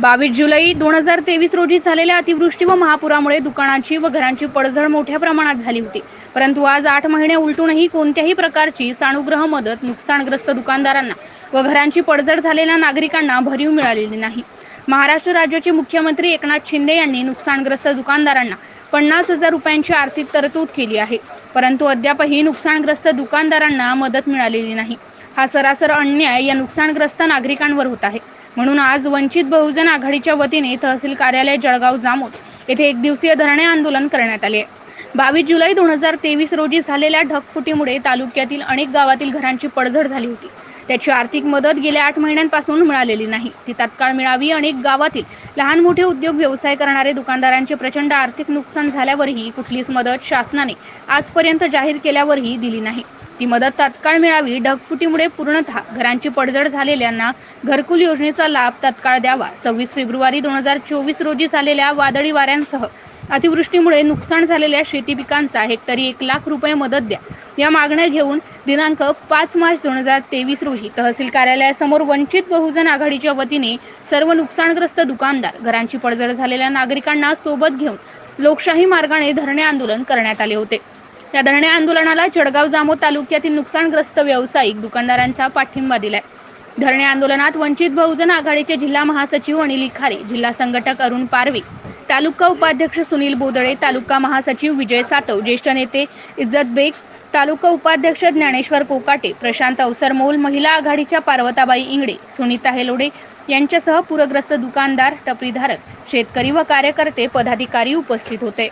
बावीस जुलै दोन हजार तेवीस रोजी झालेल्या अतिवृष्टी व महापुरामुळे दुकानांची व घरांची पडझड मोठ्या प्रमाणात झाली होती. परंतु आज आठ महिने उलटूनही कोणत्याही प्रकारची सानुग्रह मदत नुकसानग्रस्त दुकानदारांना व घरांची पडझड झालेल्या नागरिकांना भरीव मिळालेली नाही. महाराष्ट्र राज्याचे मुख्यमंत्री एकनाथ शिंदे यांनी नुकसानग्रस्त दुकानदारांना पन्नास हजार रुपयांची आर्थिक तरतूद केली आहे. परंतु अद्यापही नुकसानग्रस्त दुकानदारांना मदत मिळालेली नाही. हा सरासर अन्याय या नुकसानग्रस्त नागरिकांवर होत आहे. म्हणून आज वंचित बहुजन आघाडीच्या वतीने तहसील कार्यालय जळगाव जामोद येथे एक दिवसीय धरणे आंदोलन करण्यात आले. बावीस जुलै दोन हजार तेवीस रोजी झालेल्या ढगफुटीमुळे तालुक्यातील अनेक गावातील घरांची पडझड झाली होती. त्याची आर्थिक मदत गेल्या आठ महिन्यांपासून मिळालेली नाही. ती तात्काळ मिळावी अनेक गावातील लहान मोठे उद्योग व्यवसाय करणारे दुकानदारांचे प्रचंड आर्थिक नुकसान झाल्यावरही कुठलीच मदत शासनाने आजपर्यंत जाहीर केल्यावरही दिली नाही. ती मदत तात्काळ मिळावी ढगफुटीमुळे पूर्णतः घरांची पडझड झालेल्यांना घरकुल योजनेचा लाभ तात्काळ द्यावा. सव्वीस फेब्रुवारी दोन हजार चोवीस रोजी झालेल्या वादळी वाऱ्यांसह अतिवृष्टीमुळे नुकसान झालेल्या शेती पिकांचा हेक्टरी एक लाख रुपये मदत द्या. या मागण्या घेऊन दिनांक पाच मार्च दोन हजार तेवीस रोजी तहसील कार्यालयासमोर वंचित बहुजन आघाडीच्या वतीने सर्व नुकसानग्रस्त दुकानदार घरांची पडझड झालेल्या नागरिकांना सोबत घेऊन लोकशाही मार्गाने धरणे आंदोलन करण्यात आले होते. या धरणे आंदोलनाला जळगाव जामोद तालुक्यातील नुकसानग्रस्त व्यावसायिक दुकानदारांचा पाठिंबा दिलाय. धरणे आंदोलनात वंचित बहुजन आघाडीचे जिल्हा महासचिव अनिल इखारे जिल्हा संघटक अरुण पारवे तालुका उपाध्यक्ष सुनील बोदळे तालुका महासचिव विजय सातव ज्येष्ठ नेते इज्जत बेग तालुका उपाध्यक्ष ज्ञानेश्वर कोकाटे प्रशांत अवसरमोल महिला आघाडीच्या पार्वताबाई इंगडे सुनीता हेलोडे यांच्यासह पूरग्रस्त दुकानदार टपरीधारक शेतकरी व कार्यकर्ते पदाधिकारी उपस्थित होते.